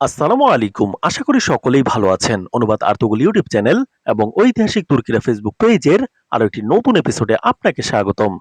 আসসালামু আলাইকুম। আশা করি সকলেই ভালো আছেন। অনুবাদ আর্তুগুল ইউটিউব চ্যানেল এবং ঐতিহাসিক তুর্কিরা ফেসবুক পেজের আরও একটি নতুন এপিসোডে আপনাকে স্বাগতম।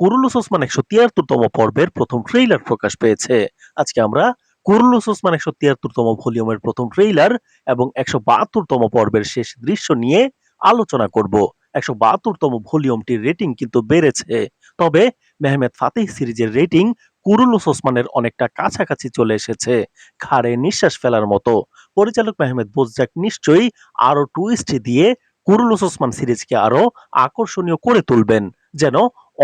কুরুলুস ওসমান একশো তিয়াত্তরতম পর্বের প্রথম ট্রেইলার প্রকাশ পেয়েছে। আজকে আমরা কুরুলুস ওসমান একশো তিয়াত্তরতম ভলিউমের প্রথম ট্রেইলার এবং একশো বাহাত্তরতম পর্বের শেষ দৃশ্য নিয়ে আলোচনা করব। একশো বাহাত্তরতম ভলিউমটির রেটিং কিন্তু বেড়েছে। তবে মেহমেদ ফাতেহ সিরিজের রেটিং কুরুলুস ওসমানের অনেকটা কাছাকাছি চলে এসেছে ঘাড়ে নিঃশ্বাস ফেলার মতো। পরিচালক মেহমেদ বোজজাক নিশ্চয়ই আরও টুইস্ট দিয়ে কুরুলুস ওসমান সিরিজকে আরও আকর্ষণীয় করে তুলবেন, যেন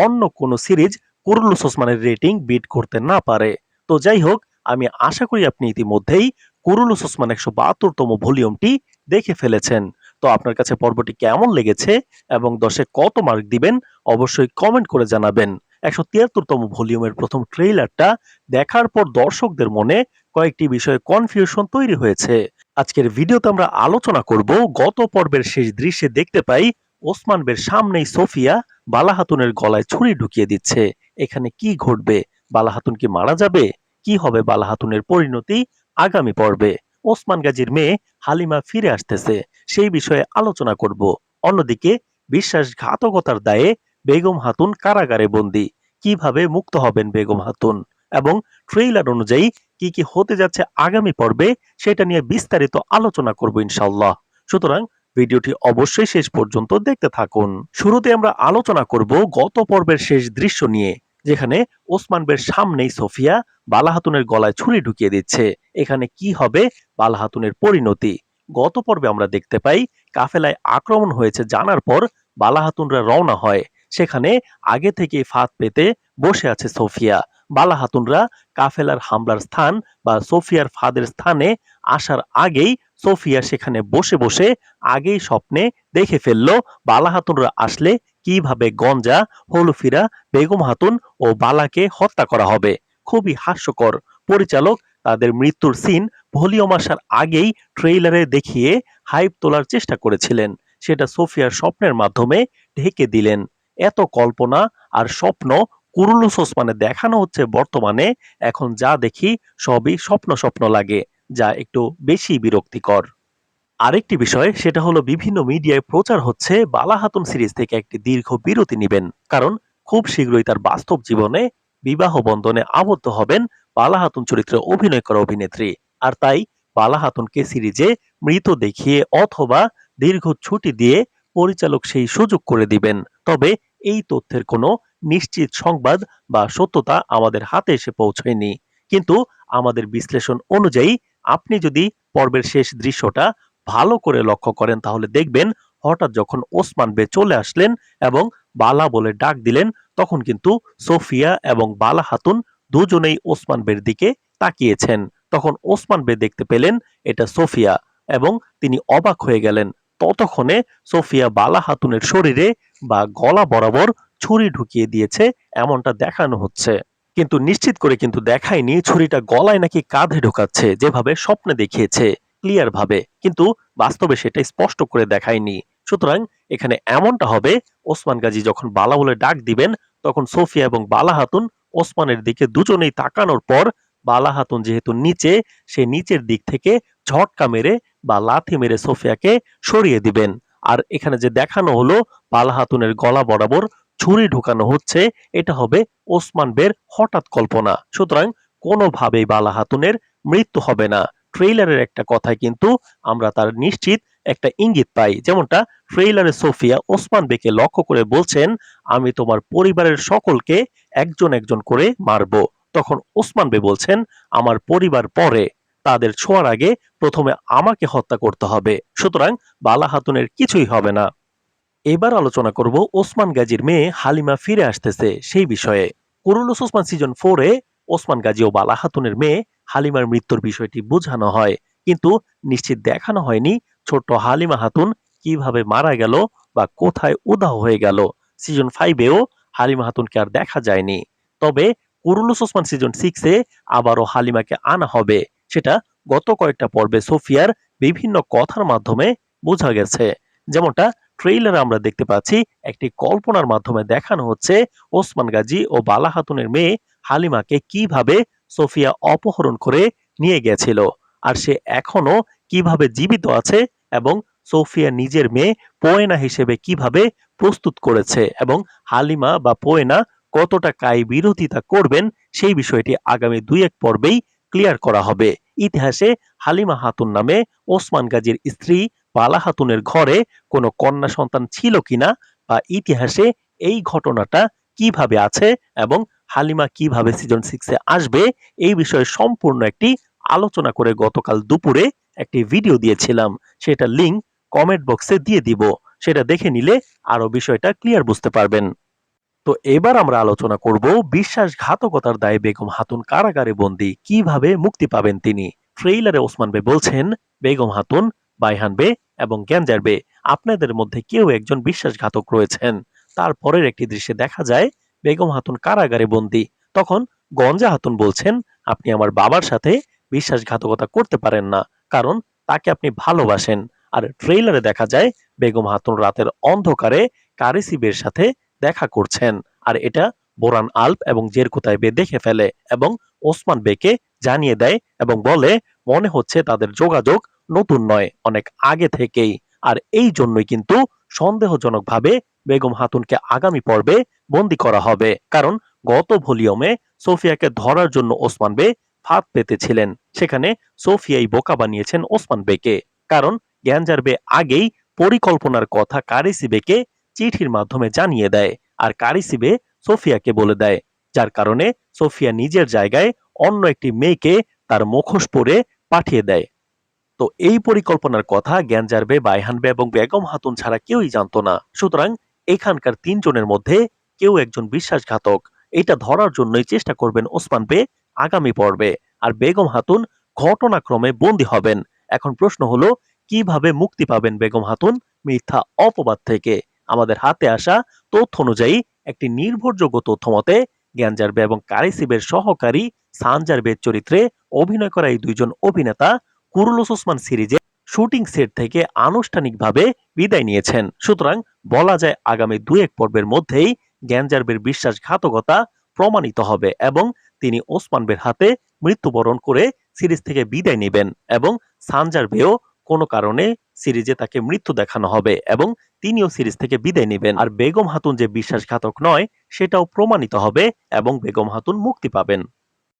অন্য কোনো সিরিজ কুরুলুস ওসমানের রেটিং বিট করতে না পারে। তো যাই হোক, আমি আশা করি আপনি ইতিমধ্যেই কুরুলুস ওসমান একশো বাহাত্তরতম ভলিউমটি দেখে ফেলেছেন। তো আপনার কাছে পর্বটি কেমন লেগেছে এবং দশে কত মার্ক দিবেন, অবশ্যই কমেন্ট করে জানাবেন। একশো তিয়াত্তরতম ভলিউমের প্রথম ট্রেইলারটা দেখার পর দর্শকদের মনে কয়েকটি বিষয়ে কনফিউশন তৈরি হয়েছে। আজকের ভিডিওতে আমরা আলোচনা করব গত পর্বের শেষ দৃশ্যে দেখতে পাই ওসমান বের সামনেই সোফিয়া বালাহাতুনের গলায় ছুরি ঢুকিয়ে দিচ্ছে। এখানে কি ঘটবে? বালাহাতুন কি মারা যাবে? কি হবে বালাহাতুনের পরিণতি আগামী পর্বে? ওসমান গাজীর মেয়ে হালিমা ফিরে আসতেছে। সেই বিষয়ে আলোচনা করব। অন্যদিকে বিশ্বাসঘাতকতার দায়ে বেগম হাতুন কারাগারে বন্দী। কীভাবে মুক্ত হবেন বেগম হাতুন? এবং ট্রেইলার অনুযায়ী কি কি হতে যাচ্ছে আগামী পর্বে, সেটা নিয়ে বিস্তারিত আলোচনা করব ইনশাল্লাহ সুতরাং ভিডিওটি অবশ্যই শেষ পর্যন্ত দেখতে থাকুন। শুরুতে আমরা আলোচনা করব গত পর্বের শেষ দৃশ্য নিয়ে, যেখানে ওসমান বের সামনেই সোফিয়া বালাহাতুনের গলায় ছুরি ঢুকিয়ে দিচ্ছে। এখানে কি হবে, বালাহাতুনের পরিণতি? গত পর্বে আমরা দেখতে পাই, কাফেলায় আক্রমণ হয়েছে জানার পর বালাহাতুনরা রওনা হয়। সেখানে আগে থেকেই ফাঁদ পেতে বসে আছে সোফিয়া। বালা হাতুনরা কাফেলার হামলার স্থান বা সোফিয়ার ফাঁদের স্থানে আসার আগেই সোফিয়া সেখানে বসে বসে আগেই স্বপ্নে দেখে ফেলল বালা হাতুনরা আসলে কীভাবে গঞ্জা, হলুফিরা, বেগম হাতুন ও বালাকে হত্যা করা হবে। খুবই হাস্যকর। পরিচালক তাদের মৃত্যুর সিন ভলিউম আসার আগেই ট্রেইলারে দেখিয়ে হাইপ তোলার চেষ্টা করেছিলেন। সেটা সোফিয়ার স্বপ্নের মাধ্যমে ঢেকে দিলেন। এত কল্পনা আর স্বপ্ন কুরুলুস ওসমানে দেখানো হচ্ছে বর্তমানে। এখন যা দেখি সবই স্বপ্ন স্বপ্ন লাগে, যা একটু বেশি বিরক্তিকর। আরেকটি বিষয়, সেটা হলো বিভিন্ন মিডিয়ায় প্রচার হচ্ছে বালা হাতুন সিরিজ থেকে একটি দীর্ঘ বিরতি নেবেন। কারণ খুব শীঘ্রই তার বাস্তব জীবনে বিবাহ বন্ধনে আবদ্ধ হবেন বালা হাতুন চরিত্রে অভিনয় করা অভিনেত্রী। আর তাই বালা হাতুনকে সিরিজে মৃত দেখিয়ে অথবা দীর্ঘ ছুটি দিয়ে পরিচালক সেই সুযোগ করে দিবেন। তবে এই তথ্যের কোনো নিশ্চিত সংবাদ বা সত্যতা আমাদের হাতে এসে পৌঁছয়নি। কিন্তু আমাদের বিশ্লেষণ অনুযায়ী আপনি যদি পর্বের শেষ দৃশ্যটা ভালো করে লক্ষ্য করেন, তাহলে দেখবেন হঠাৎ যখন ওসমান বে চলে আসলেন এবং বালা বলে ডাক দিলেন, তখন কিন্তু সোফিয়া এবং বালা হাতুন দুজনেই ওসমান বের দিকে তাকিয়েছেন। তখন ওসমান বে দেখতে পেলেন, এটা সোফিয়া এবং তিনি অবাক হয়ে গেলেন। ততক্ষণে সোফিয়া বালা হাতুনের শরীরে বা গলা বরাবর ছুরি ঢুকিয়ে দিয়েছে, এমনটা দেখানো হচ্ছে। কিন্তু নিশ্চিত করে কিন্তু দেখায়নি, ছুরিটা গলায় নাকি কাঁধে ঢোকাচ্ছে, যেভাবে স্বপ্নে দেখিয়েছে ক্লিয়ার ভাবে। কিন্তু বাস্তবে সেটা স্পষ্ট করে দেখায়নি। সুতরাং এখানে এমনটা হবে, ওসমান গাজী যখন বালা বলে ডাক দিবেন, তখন সোফিয়া এবং বালা হাতুন ওসমানের দিকে দুজনেই তাকানোর পর বালা হাতুন যেহেতু নিচে, সে নিচের দিক থেকে ঝটকা মেরে বা লাথি মেরে সোফিয়াকে সরিয়ে দিবেন। আর এখানে যে দেখানো হলো বালা হাতুনের গলা বরাবর ছুরি ঢুকানো হচ্ছে, এটা হবে ওসমান বের হঠাৎ কল্পনা। সুতরাং কোনোভাবেই বালা হাতুনের মৃত্যু হবে না। ট্রেইলারের একটা কথায় কিন্তু আমরা তার নিশ্চিত একটা ইঙ্গিত পাই। যেমনটা ট্রেইলারে সোফিয়া ওসমান বেকে লক্ষ্য করে বলছেন, আমি তোমার পরিবারের সকলকে একজন একজন করে মারব। তখন ওসমান বে বলছেন, আমার পরিবার পরে। তাদের ছোঁয়ার আগে প্রথমে আমাকে হত্যা করতে হবে। সুতরাং বালা হাতুনের কিছুই হবে না। এবার আলোচনা করব ওসমান গাজীর মেয়ে হালিমা ফিরে আসতেছে সেই বিষয়ে। কুরুলুস ওসমান সিজন ফোরে ওসমান গাজী ও বালা হাতুনের মেয়ে হালিমার মৃত্যুর বিষয়টি বোঝানো হয়। কিন্তু নিশ্চিত দেখানো হয়নি ছোট্ট হালিমা হাতুন কীভাবে মারা গেল বা কোথায় উদাহ হয়ে গেল। সিজন ফাইভেও হালিমা হাতুনকে আর দেখা যায়নি। তবে কুরুলুস ওসমান সিজন সিক্সে আবারও হালিমাকে আনা হবে। সেটা গত কয়েকটা পর্বে সোফিয়ার বিভিন্ন কথার মাধ্যমে বোঝা গেছে। যেমনটা ট্রেইলারে আমরা দেখতে পাচ্ছি, একটি কল্পনার মাধ্যমে দেখানো হচ্ছে ওসমান গাজী ও বালা হাতুনের মেয়ে হালিমাকে কীভাবে সোফিয়া অপহরণ করে নিয়ে গেছিল আর সে এখনও কীভাবে জীবিত আছে এবং সোফিয়া নিজের মেয়ে পোয়েনা হিসেবে কীভাবে প্রস্তুত করেছে এবং হালিমা বা পোয়েনা কতটা কায় বিরোধিতা করবেন সেই বিষয়টি আগামী দুই এক পর্বেই ক্লিয়ার করা হবে। ইতিহাসে হালিমা হাতুন নামে ওসমান গাজীর স্ত্রী বালা হাতুনের ঘরে কোনো কন্যা সন্তান ছিল কিনা বা ইতিহাসে এই ঘটনাটা কীভাবে আছে এবং হালিমা কীভাবে সিজন সিক্সে আসবে এই বিষয়ে সম্পূর্ণ একটি আলোচনা করে গতকাল দুপুরে একটি ভিডিও দিয়েছিলাম। সেটা লিংক কমেন্ট বক্সে দিয়ে দিব। সেটা দেখে নিলে আরও বিষয়টা ক্লিয়ার বুঝতে পারবেন। তো এবার আমরা আলোচনা করব বিশ্বাসঘাতকতার দায়ে বেগম হাতুন কারাগারে বন্দী কীভাবে মুক্তি পাবেন তিনি। ট্রেইলারে ওসমান বে বলছেন, বেগম হাতুন, বাইহান বে এবং গ্যাঞ্জার বে, আপনাদের মধ্যে কেউ একজন বিশ্বাসঘাতক রয়েছেন। তারপরের একটি দৃশ্যে দেখা যায়, বেগম হাতুন কারাগারে বন্দি। তখন গঞ্জা হাতুন বলছেন, আপনি আমার বাবার সাথে বিশ্বাসঘাতকতা করতে পারেন না, কারণ তাকে আপনি ভালোবাসেন। আর ট্রেইলারে দেখা যায়, বেগম হাতুন রাতের অন্ধকারে কারিসিবের সাথে দেখা করছেন। আর এটা বোরান আল্প এবং জেরকুতাই বে দেখে ফেলে এবং ওসমান বেকে জানিয়ে দেয় এবং বলে, মনে হচ্ছে তাদের যোগাযোগ নতুন নয়, অনেক আগে থেকেই। আর এই জন্যই কিন্তু সন্দেহজনকভাবে বেগম হাতুনকে আগামী পর্বে বন্দি করা হবে। কারণ গত ভলিউমে সোফিয়াকে ধরার জন্য ওসমান বে ফাঁদ পেতেছিলেন। সেখানে সোফিয়াই বোকা বানিয়েছেন ওসমান বেকে। কারণ গ্যাঞ্জার বে আগেই পরিকল্পনার কথা কারিসিবেকে চিঠির মাধ্যমে জানিয়ে দেয় আর কারিসিবে সোফিয়াকে বলে দেয়, যার কারণে সোফিয়া নিজের জায়গায় অন্য একটি মেয়েকে তার মুখোশ পরে পাঠিয়ে দেয়। তো এই পরিকল্পনার কথা জ্ঞানজারবে বাইহানবে এবং বেগম হাতুন ছাড়া কেউই জানতো না। সুতরাং এখানকার তিনজনের মধ্যে কেউ একজন বিশ্বাসঘাতক। এটা ধরার জন্যই চেষ্টা করবেন ওসমান বে আগামী পর্বে। আর বেগম হাতুন ঘটনাক্রমে বন্দী হবেন। এখন প্রশ্ন হলো, কীভাবে মুক্তি পাবেন বেগম হাতুন মিথ্যা অপবাদ থেকে? আমাদের হাতে আসা তথ্য অনুযায়ী একটি নির্ভরযোগ্য তথ্য মতে জ্ঞানজারবে এবং কারিসিবের সহকারী সানজারবের চরিত্রে অভিনয় করা এই দুইজন অভিনেতা কুরুলুস ওসমান সিরিজে শুটিং সেট থেকে আনুষ্ঠানিকভাবে বিদায় নিয়েছেন। সুতরাং বলা যায় আগামী দু এক পর্বের মধ্যেই জ্ঞানজারবের বিশ্বাসঘাতকতা প্রমাণিত হবে এবং তিনি ওসমান বের হাতে মৃত্যুবরণ করে সিরিজ থেকে বিদায় নেবেন এবং সানজারবেও কোনো কারণে সিরিজে তাকে মৃত্যু দেখানো হবে এবং তিনিও সিরিজ থেকে বিদায় নেবেন। আর বেগম হাতুন যে বিশ্বাসঘাতক নয়, সেটাও প্রমাণিত হবে এবং বেগম হাতুন মুক্তি পাবেন।